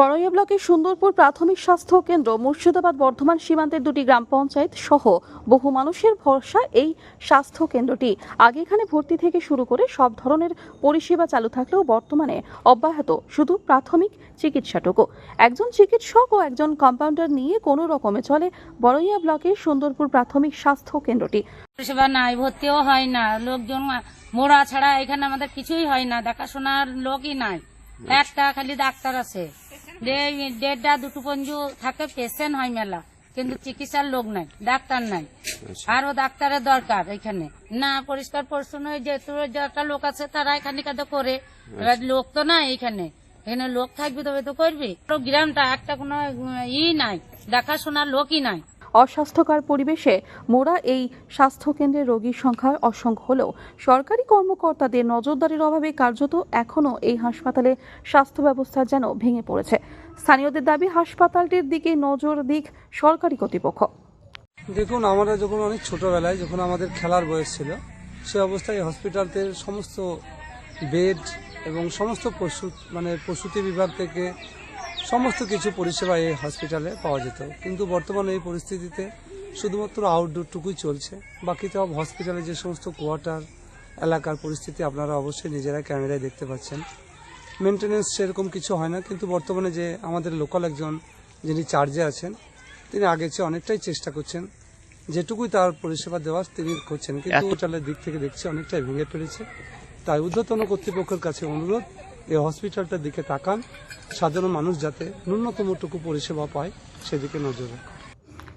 বড়ইয়া ব্লকের সুন্দরপুর প্রাথমিক স্বাস্থ্য কেন্দ্র মুর্শিদাবাদ বর্ধমান সীমান্তের দুটি গ্রাম পঞ্চায়েত সহ বহু মানুষের ভরসা এই স্বাস্থ্য কেন্দ্রটি। আগে এখানে ভর্তি থেকে শুরু করে সব ধরনের পরিষেবা চালু থাকলেও বর্তমানে অব্যাহত শুধু প্রাথমিক চিকিৎসাটুকু। একজন চিকিৎসক ও একজন কম্পাউন্ডার নিয়ে কোনো রকমে চলে বড়ইয়া ব্লকের সুন্দরপুর প্রাথমিক স্বাস্থ্য কেন্দ্রটি। পরিষেবা নাই ভর্তিও হয় না লোকজন মোড়া ছাড়া এখানে আমাদের কিছুই হয় না দেখাশোনার লোকই নাই। একটা খালি ডাক্তার আছে। দেড়টা দুটো পঞ্জু থাকে পেশেন্ট হয় মেলা। কিন্তু চিকিৎসার লোক নাই ডাক্তার নাই। আরও ডাক্তারের দরকার এখানে। না পরিষ্কার পরিচ্ছন্ন যেহেতু যে একটা লোক আছে তারা এখানে কাদা করে। এবার লোক তো নাই এখানে। এখানে লোক থাকবে তবে তো করবে। গ্রামটা একটা কোনো ই নাই দেখাশোনার লোকই নাই। অস্বাস্থ্যকর পরিবেশে মোড়া এই স্বাস্থ্যকেন্দ্রের রোগীর সংখ্যা অসংখ্য হলেও সরকারি কর্মকর্তাদের নজরদারির অভাবে কার্যত এখনও এই হাসপাতালে স্বাস্থ্য ব্যবস্থা যেন ভেঙে পড়েছে। স্থানীয়দের দাবি, হাসপাতালটির দিকে নজর দিক সরকারি কর্তৃপক্ষ। দেখুন, আমরা যখন অনেক ছোটবেলায় যখন আমাদের খেলার বয়স ছিল, সে অবস্থায় হসপিটালতে সমস্ত বেড এবং সমস্ত পশু মানে প্রসূতি বিভাগ থেকে সমস্ত কিছু পরিষেবা এই হসপিটালে পাওয়া যেত। কিন্তু বর্তমানে এই পরিস্থিতিতে শুধুমাত্র আউটডোরটুকুই চলছে। বাকি সব হসপিটালে যে সমস্ত কোয়ার্টার এলাকার পরিস্থিতি আপনারা অবশ্যই নিজেরা ক্যামেরায় দেখতে পাচ্ছেন। মেনটেনেন্স সেরকম কিছু হয় না কিন্তু বর্তমানে যে আমাদের লোকাল একজন যিনি চার্জে আছেন তিনি আগের চেয়ে অনেকটাই চেষ্টা করছেন। যেটুকুই তার পরিষেবা দেওয়ার তিনি করছেন। কিন্তু হোটেলের দিক থেকে দেখছি অনেকটাই ভেঙে ফেলেছে। তাই ঊর্ধ্বতন কর্তৃপক্ষের কাছে অনুরোধ এই হসপিটালটার দিকে তাকান। সাধারণ মানুষ যাতে ন্যূনতমটুকু পরিষেবা পায়, সেদিকে নজর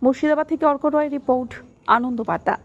মুর্শিদাবাদ থেকে অর্ক রয় রিপোর্ট, আনন্দ বার্তা।